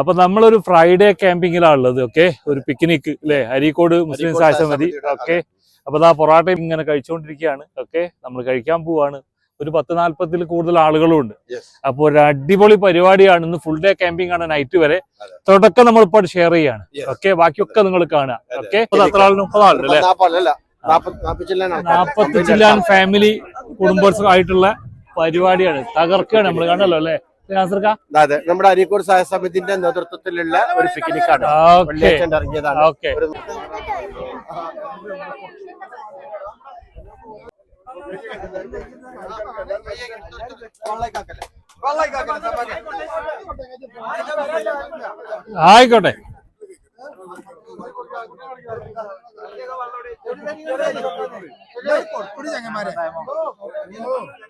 അപ്പൊ നമ്മളൊരു ഫ്രൈഡേ ക്യാമ്പിങ്ങിലാണ് ഉള്ളത് ഓക്കെ ഒരു പിക്നിക് അല്ലെ അരീക്കോട് മുസ്ലിം സമിതിയുടെ ഓക്കെ അപ്പൊ ആ പൊറാട്ട ഇങ്ങനെ കഴിച്ചുകൊണ്ടിരിക്കുകയാണ് ഓക്കെ നമ്മൾ കഴിക്കാൻ പോവാണ്. ഒരു പത്ത് നാല്പത്തിൽ കൂടുതൽ ആളുകളും ഉണ്ട്. അപ്പൊ അപ്പോൾ ഒരു അടിപൊളി പരിപാടിയാണ് ഇന്ന് ഫുൾ ഡേ ക്യാമ്പിംഗ് ആണ് നൈറ്റ് വരെ. തുടക്കം നമ്മൾ ഇപ്പോൾ ഷെയർ ചെയ്യാണ്. ഓക്കെ ബാക്കിയൊക്കെ നിങ്ങൾ കാണുക. ഓക്കെ എത്ര ആളിന് മുപ്പത് ആളുണ്ടല്ലേ. നാപ്പത്തി ചില്ലാൻ ഫാമിലി കുടുംബസ് ആയിട്ടുള്ള പരിപാടിയാണ്. തകർക്കുകയാണ് നമ്മൾ കണ്ടല്ലോ അല്ലെ? അതെ നമ്മുടെ അരീക്കോട് സഹായ സമിതിന്റെ നേതൃത്വത്തിലുള്ള ഒരു പിക്നിക്കാണ് ആണ്. ഇറങ്ങിയതാണ്. ആയിക്കോട്ടെ. ആ,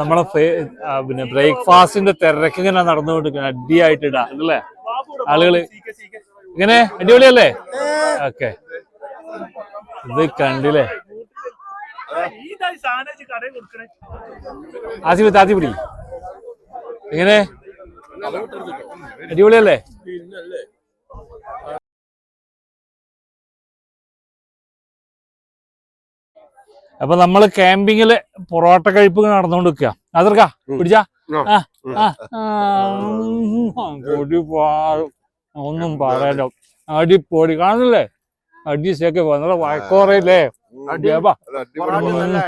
നമ്മളെ പിന്നെ ബ്രേക്ക്ഫാസ്റ്റിന്റെ തിരക്ക് ഇങ്ങനെ നടന്നുകൊണ്ടിരിക്കുന്നത് അടിയായിട്ട് ഇടാ അല്ലേ? ആളുകൾ ഇങ്ങനെ അടിപൊളിയല്ലേ? ഓക്കെ. ഇത് കണ്ടില്ലേ? ആസിഫ് താത്തി പിടി എങ്ങനെ? അടിപൊളിയല്ലേ? അപ്പൊ നമ്മൾ ക്യാമ്പിങ്ങിൽ പൊറോട്ട കഴിപ്പ് നടന്നുകൊണ്ടിരിക്കുക അതർക്കാ ഉം. പിടിച്ചാ ഒന്നും പറയാലോ അടിപ്പൊടി കാണുന്നില്ലേ? അടി സേക്ക് വന്നത് വഴക്കോറയില്ലേ? നമ്മളെ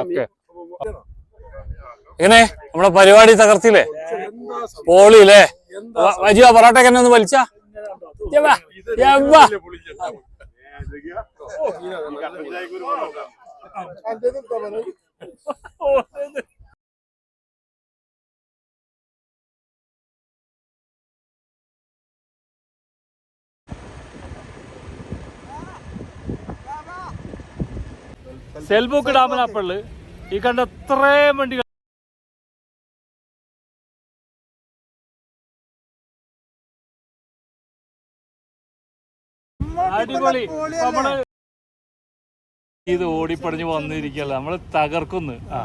ഓക്കേ. എങ്ങനെ? നമ്മുടെ പരിപാടി തകർത്തില്ലേ? പോളിയില്ലേ? വജിയ പൊറോട്ട എന്നെ ഒന്ന് വലിച്ചാ? സെൽബുക്ക് ഡാമിനപ്പള്ള് ഈ കണ്ട എത്രയും വണ്ടികൾ അടിപൊളി. നമ്മൾ ഇത് ഓടിപ്പടഞ്ഞ് വന്നിരിക്കല്ല? നമ്മൾ തകർക്കുന്നു. ആ.